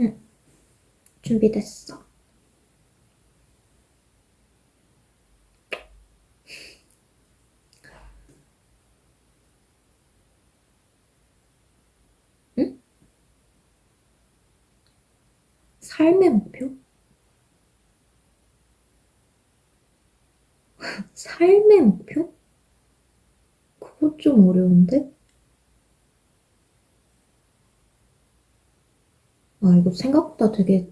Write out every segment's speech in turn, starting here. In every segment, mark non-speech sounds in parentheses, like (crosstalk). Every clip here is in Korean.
응. 준비됐어. 응? 삶의 목표? (laughs) 삶의 목표? 그거 좀 어려운데? 아, 이거 생각보다 되게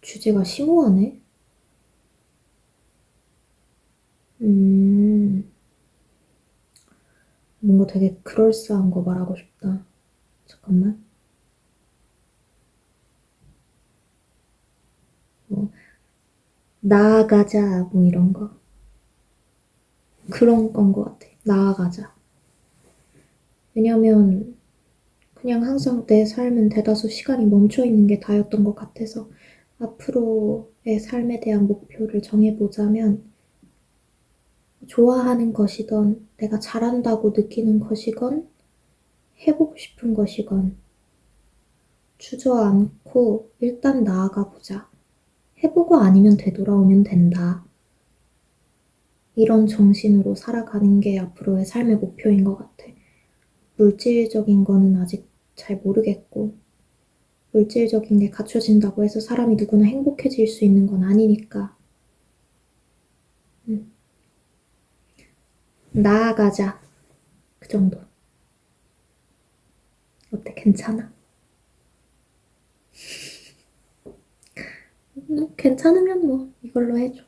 주제가 심오하네. 음, 뭔가 되게 그럴싸한 거 말하고 싶다. 잠깐만. 뭐, 나아가자, 뭐 이런 거. 그런 건 것 같아. 나아가자. 왜냐면, 그냥 항상 내 삶은 대다수 시간이 멈춰 있는 게 다였던 것 같아서 앞으로의 삶에 대한 목표를 정해보자면 좋아하는 것이건 내가 잘한다고 느끼는 것이건 해보고 싶은 것이건 주저앉고 일단 나아가 보자. 해보고 아니면 되돌아오면 된다. 이런 정신으로 살아가는 게 앞으로의 삶의 목표인 것 같아. 물질적인 거는 아직 잘 모르겠고, 물질적인 게 갖춰진다고 해서 사람이 누구나 행복해질 수 있는 건 아니니까. 음. 나아가자. 그 정도. 어때? 괜찮아? (laughs) 음, 괜찮으면 뭐, 이걸로 해줘.